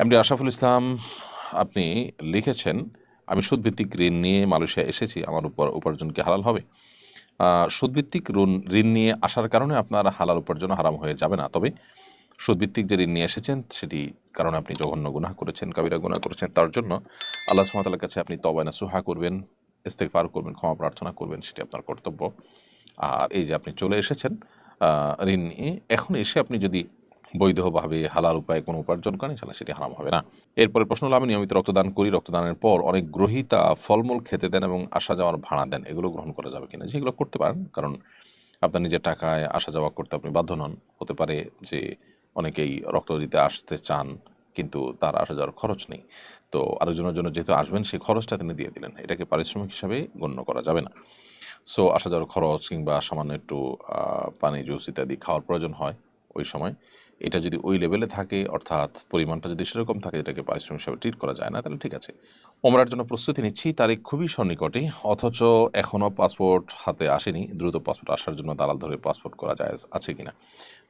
MD Ashraful Islam, আপনি লিখেছেন, আমি সুদভিত্তিক ঋণ নিয়ে মালয়েশিয়া এসেছি, আমার উপর উপার্জন কি হালাল হবে? সুদভিত্তিক ঋণ ঋণ নিয়ে আসার কারণে আপনার হালাল উপার্জন হারাম হয়ে যাবে না। তবে সুদভিত্তিক যে ঋণ নিয়ে এসেছেন, সেটি কারণে আপনি জঘন্য গুনাহ করেছেন, কবিরা গুনাহ করেছেন। তার জন্য আল্লাহ সুমাতার কাছে আপনি তবায়না সুহা করবেন ইস্তেকফার করবেন, ক্ষমা প্রার্থনা করবেন, সেটি আপনার কর্তব্য। আর এই যে আপনি চলে এসেছেন ঋণ নিয়ে, এখন এসে আপনি যদি বৈধভাবে হালাল উপায়ে কোনো উপার্জন করেন ইনশাল্লাহ সেটি হারাম হবে না। এরপরে প্রশ্ন হলো আমি নিয়মিত রক্তদান করি, রক্তদানের পর অনেক গ্রহীতা ফলমূল খেতে দেন এবং আসা যাওয়ার ভাড়া দেন, এগুলো গ্রহণ করা যাবে কিনা? যেগুলো করতে পারেন, কারণ আপনার নিজের টাকায় আসা যাওয়া করতে আপনি বাধ্য নন। হতে পারে যে অনেকেই রক্ত দিতে আসতে চান, কিন্তু তার আসা যাওয়ার খরচ নেই। তো আরেকজনের জন্য যেহেতু আসবেন, সেই খরচটা তিনি দিয়ে দিলেন, এটাকে পারিশ্রমিক হিসাবে গণ্য করা যাবে না। সো আসা যাওয়ার খরচ কিংবা সামান্য একটু পানি, জুস ইত্যাদি খাওয়ার প্রয়োজন হয় ওই সময়। এটা যদি ওই লেভেলে থাকে, অর্থাৎ পরিমাণটা যদি সেরকম থাকে, এটাকে পারিশ্রমিক হিসাবে ট্রিট করা যায় না, তাহলে ঠিক আছে। ওমরার জন্য প্রস্তুতি নিচ্ছি, তারিখ খুবই সন্নিকটে, অথচ এখনও পাসপোর্ট হাতে আসেনি, দ্রুত পাসপোর্ট আসার জন্য দালাল ধরে পাসপোর্ট করা যায়, আছে কিনা।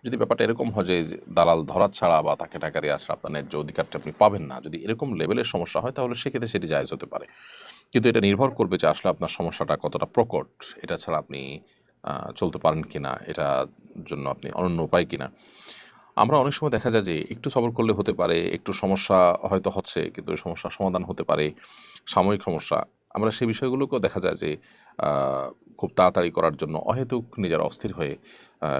যদি ব্যাপারটা এরকম হয় যে দালাল ধরা ছাড়া বা তাকে টাকা দিয়ে আসলে আপনার ন্যায্য অধিকারটা আপনি পাবেন না, যদি এরকম লেভেলের সমস্যা হয়, তাহলে সেক্ষেত্রে সেটি জায়জ হতে পারে। কিন্তু এটা নির্ভর করবে যে আসলে আপনার সমস্যাটা কতটা প্রকট, এটা ছাড়া আপনি চলতে পারেন কিনা, এটার জন্য আপনি অনন্য উপায় কিনা। আমরা অনেক সময় দেখা যায় যে একটু সবর করলে হতে পারে, একটু সমস্যা হয়তো হচ্ছে, কিন্তু ওই সমস্যার সমাধান হতে পারে, সাময়িক সমস্যা। আমরা সেই বিষয়গুলোকেও দেখা যায় যে খুব তাড়াতাড়ি করার জন্য অহেতুক নিজেরা অস্থির হয়ে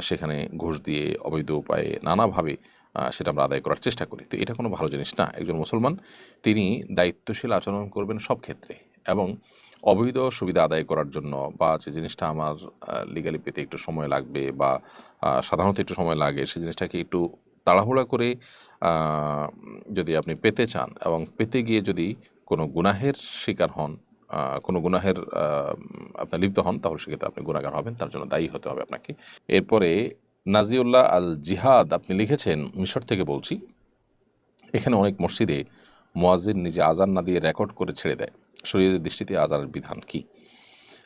সেখানে ঘুষ দিয়ে অবৈধ উপায়ে নানাভাবে সেটা আমরা আদায় করার চেষ্টা করি। তো এটা কোনো ভালো জিনিস না। একজন মুসলমান, তিনি দায়িত্বশীল আচরণ করবেন সব ক্ষেত্রে এবং অবৈধ সুবিধা আদায় করার জন্য বা যে জিনিসটা আমার লিগালি পেতে একটু সময় লাগবে বা সাধারণত একটু সময় লাগে সেই জিনিসটাকে একটু তাড়াহুড়া করে যদি আপনি পেতে চান এবং পেতে গিয়ে যদি কোনো গুনাহের শিকার হন কোনো গুনাহের আপনি লিপ্ত হন, তাহলে সেক্ষেত্রে আপনি গুণাগার হবেন, তার জন্য দায়ী হতে হবে আপনাকে। এরপরে নাজিউল্লাহ আল জিহাদ আপনি লিখেছেন, মিশর থেকে বলছি, এখানে অনেক মসজিদে মোয়াজিন নিজে আজান না দিয়ে রেকর্ড করে ছেড়ে দেয়। শরীরের দৃষ্টিতে আজানের বিধান কি?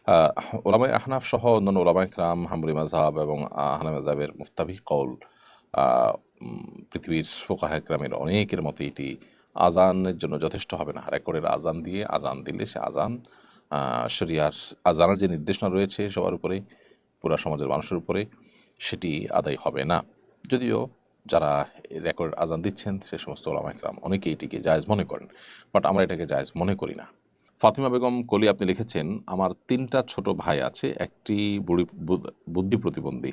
আহ, ওলামাই আহনাফ সহ অন্যান্য ওলামাই ক্রাম হামরি মাঝহাব এবং আহনা মাঝহাবের মুফতাবি কৌল পৃথিবীর ফোকাহ ক্রামের অনেকের মতে এটি আজানের জন্য যথেষ্ট হবে না। রেকর্ডের আজান দিয়ে আজান দিলে সে আজান শরিয়ার আজানের যে নির্দেশনা রয়েছে সবার উপরে পুরা সমাজের মানুষের উপরে সেটি আদায় হবে না। যদিও যারা রেকর্ড আজান দিচ্ছেন সে সমস্ত ওলামাইকরাম অনেকেই এটিকে জায়েজ মনে করেন বাট আমরা এটাকে জায়েজ মনে করি না। ফাতিমা বেগম কলি আপনি লিখেছেন, আমার তিনটা ছোট ভাই আছে, একটি বুড়ি বুদ্ধি প্রতিবন্ধী।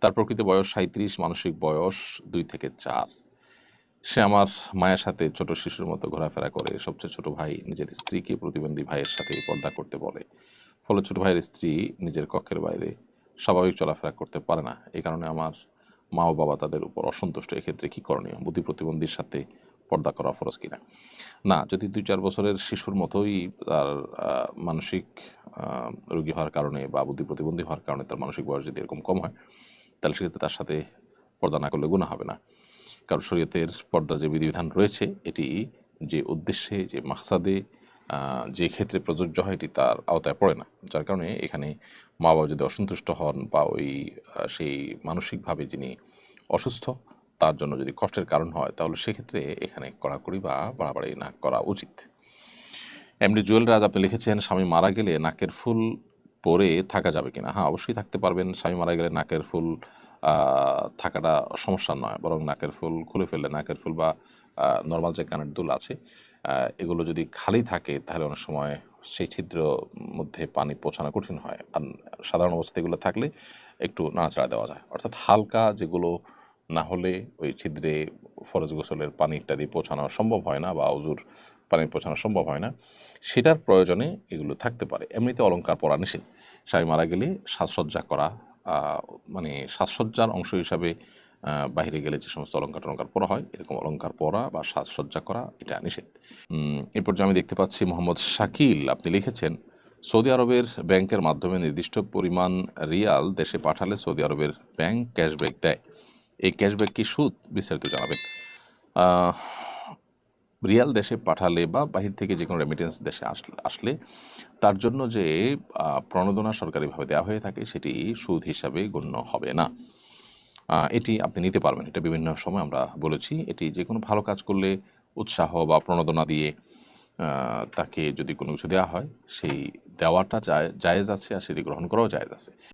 তার প্রকৃত বয়স সাঁত্রিশ মানসিক বয়স দুই থেকে চার। সে আমার মায়ের সাথে ছোট শিশুর মতো ঘোরাফেরা করে, সবচেয়ে ছোট ভাই নিজের স্ত্রীকে প্রতিবন্ধী ভাইয়ের সাথে পর্দা করতে বলে। ফলে ছোট ভাইয়ের স্ত্রী নিজের কক্ষের বাইরে স্বাভাবিক চলাফেরা করতে পারে না। এই কারণে আমার মা ও বাবা তাদের উপর অসন্তুষ্ট। এক্ষেত্রে কী করণীয়? বুদ্ধি প্রতিবন্ধীর সাথে পর্দা করা ফরজ কিনা। না, যদি দুই চার বছরের শিশুর মতোই তার মানসিক রোগী হওয়ার কারণে বা বুদ্ধি প্রতিবন্ধী হওয়ার কারণে তার মানসিক বয়স যদি এরকম কম হয়, তাহলে সেক্ষেত্রে তার সাথে পর্দা না করলে গুণা হবে না। কারণ শরীয়তের পর্দার যে বিধিবিধান রয়েছে, এটি যে উদ্দেশ্যে, যে মাকসাদে যে ক্ষেত্রে প্রযোজ্য হয়, এটি তার আওতায় পড়ে না। যার কারণে এখানে মা বাবা যদি অসন্তুষ্ট হন বা ওই সেই মানসিকভাবে যিনি অসুস্থ তার জন্য যদি কষ্টের কারণ হয়, তাহলে সেক্ষেত্রে এখানে কড়াকড়ি বা বাড়াবাড়ি না করা উচিত। এমনি জুয়েল রাজ আপনি লিখেছেন, স্বামী মারা গেলে নাকের ফুল পরে থাকা যাবে কিনা? হ্যাঁ অবশ্যই থাকতে পারবেন, স্বামী মারা গেলে নাকের ফুল থাকাটা সমস্যা নয়, বরং নাকের ফুল খুলে ফেললে, নাকের ফুল বা নর্মাল যে কানের দুল আছে এগুলো যদি খালি থাকে, তাহলে অনেক সময় সেই ছিদ্র মধ্যে পানি পৌঁছানো কঠিন হয়। আর সাধারণ অবস্থায় এগুলো থাকলে একটু নাড়াচাড়া দেওয়া যায়। অর্থাৎ হালকা যেগুলো না হলে ওই ছিদ্রে ফরজ গোসলের পানি ইত্যাদি পৌঁছানো সম্ভব হয় না বা অজুর পানি পৌঁছানো সম্ভব হয় না, সেটার প্রয়োজনে এগুলো থাকতে পারে। এমনিতে অলংকার পরা নিষেধ। স্বামী মারা গেলে সাজসজ্জা করা মানে সাজসজ্জার অংশ হিসাবে বাইরে গেলে যে সমস্ত অলংকার টলঙ্কার পরা হয়, এরকম অলংকার পরা বা সাজসজ্জা করা, এটা নিষেধ। এরপর যে আমি দেখতে পাচ্ছি মোহাম্মদ শাকিল, আপনি লিখেছেন, সৌদি আরবের ব্যাংকের মাধ্যমে নির্দিষ্ট পরিমাণ রিয়াল দেশে পাঠালে সৌদি আরবের ব্যাংক ক্যাশব্যাক দেয়। এই ক্যাশব্যাক কি সুদ? বিস্তারিত জানাবেন। রিয়াল দেশে পাঠালে বা বাহির থেকে যে কোনো রেমিটেন্স দেশে আসলে তার জন্য যে প্রণোদনা সরকারিভাবে দেওয়া হয়ে থাকে সেটি সুদ হিসাবে গণ্য হবে না। এটি আপনি নিতে পারবেন। এটা বিভিন্ন সময় আমরা বলেছি, এটি যে কোনো ভালো কাজ করলে উৎসাহ বা প্রণোদনা দিয়ে তাকে যদি কোনো কিছু দেওয়া হয়, সেই দেওয়াটা জায়- জায়েজ আছে আর সেটি গ্রহণ করাও জায়েজ আছে।